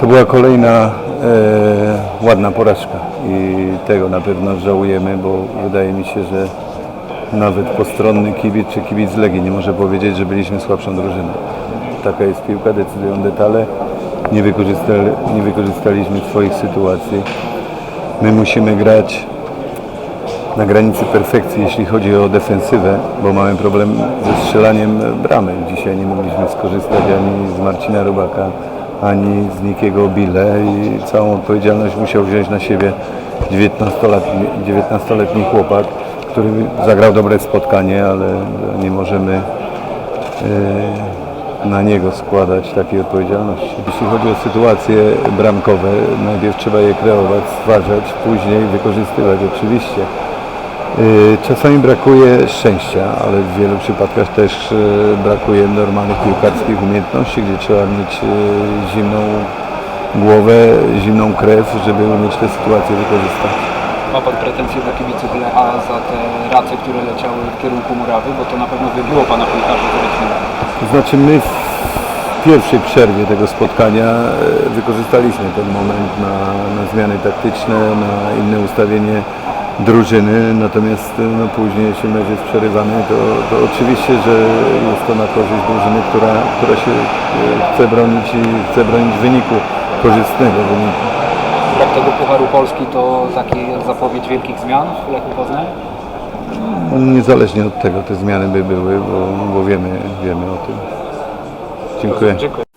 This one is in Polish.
To była kolejna e, ładna porażka i tego na pewno żałujemy, bo wydaje mi się, że nawet postronny kibic czy kibic Legii nie może powiedzieć, że byliśmy słabszą drużyną. Taka jest piłka, decydują detale. Nie, wykorzystali, nie wykorzystaliśmy swoich sytuacji. My musimy grać na granicy perfekcji, jeśli chodzi o defensywę, bo mamy problem ze strzelaniem bramy. Dzisiaj nie mogliśmy skorzystać ani z Marcina Rybaka, ani z Nikiego Bile i całą odpowiedzialność musiał wziąć na siebie 19-letni 19-letni chłopak, który zagrał dobre spotkanie, ale nie możemy e, na niego składać takiej odpowiedzialności. Jeśli chodzi o sytuacje bramkowe, najpierw trzeba je kreować, stwarzać, później wykorzystywać oczywiście. Y, Czasami brakuje szczęścia, ale w wielu przypadkach też y, brakuje normalnych piłkarskich umiejętności, gdzie trzeba mieć y, zimną głowę, zimną krew, żeby umieć te sytuacje wykorzystać. Ma Pan pretensje do kibiców Lecha za te race, które leciały w kierunku murawy, bo to na pewno wybiło Pana piłkarzy z rytmu. To znaczy my w pierwszej przerwie tego spotkania wykorzystaliśmy ten moment na, na zmiany taktyczne, na inne ustawienie drużyny, natomiast e, no, później jeśli mecz jest przerywany, to, to oczywiście, że jest to na korzyść drużyny, która, która się e, chce bronić i chce bronić wyniku korzystnego wyniku. Brak tego Pucharu Polski to taki zapowiedź wielkich zmian w Lechu Poznań? Niezależnie od tego te zmiany by były, bo, bo wiemy, wiemy o tym. Dziękuję. Dziękuję.